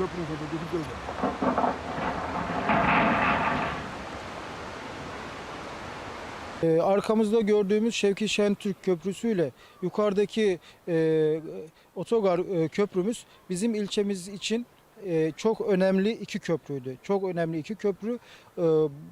köprünün kapatıldığı öyle. Ee, arkamızda gördüğümüz Şevki Şentürk Köprüsü ile yukarıdaki e, otogar e, köprümüz bizim ilçemiz için e, çok önemli iki köprüydü. Çok önemli iki köprü. E,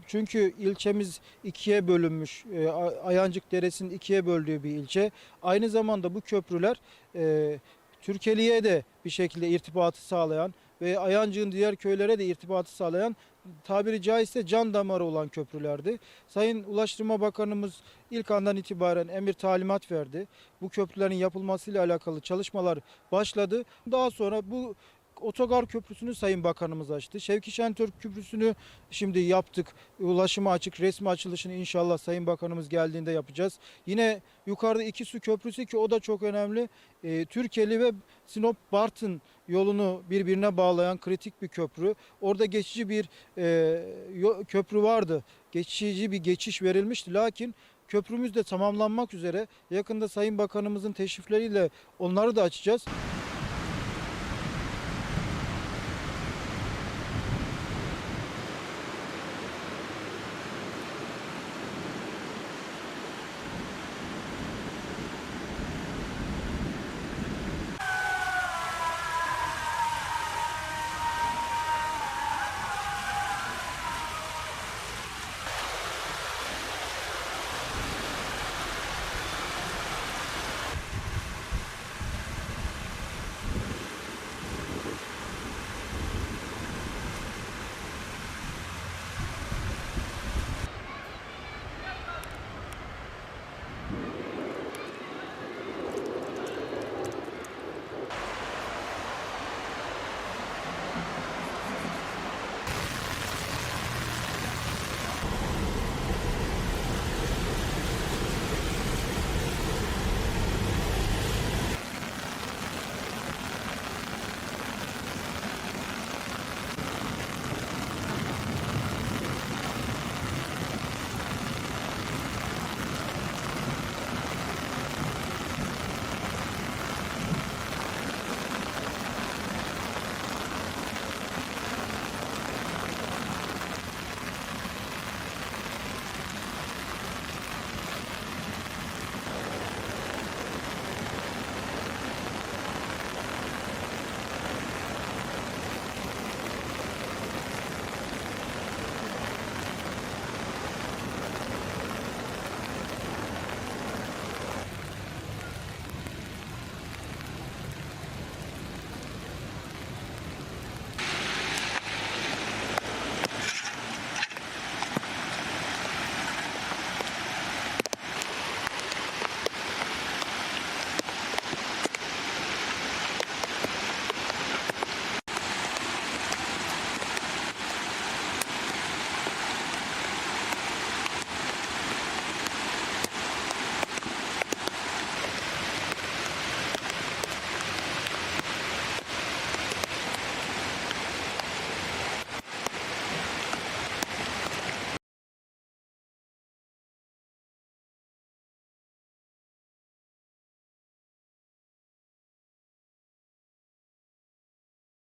çünkü ilçemiz ikiye bölünmüş. E, Ayancık Deresi'nin ikiye böldüğü bir ilçe. Aynı zamanda bu köprüler e, Türkeli'ye de bir şekilde irtibatı sağlayan ve Ayancık'ın diğer köylere de irtibatı sağlayan tabiri caizse can damarı olan köprülerdi. Sayın Ulaştırma Bakanımız ilk andan itibaren emir talimat verdi. Bu köprülerin yapılmasıyla alakalı çalışmalar başladı. Daha sonra bu Otogar Köprüsü'nü Sayın Bakanımız açtı. Şevki Şentürk Köprüsü'nü şimdi yaptık. Ulaşıma açık resmi açılışını inşallah Sayın Bakanımız geldiğinde yapacağız. Yine yukarıda iki su köprüsü ki o da çok önemli. Ee, Türkeli ve Sinop Bartın yolunu birbirine bağlayan kritik bir köprü. Orada geçici bir e, köprü vardı. Geçici bir geçiş verilmişti. Lakin köprümüz de tamamlanmak üzere. Yakında Sayın Bakanımızın teşrifleriyle onları da açacağız.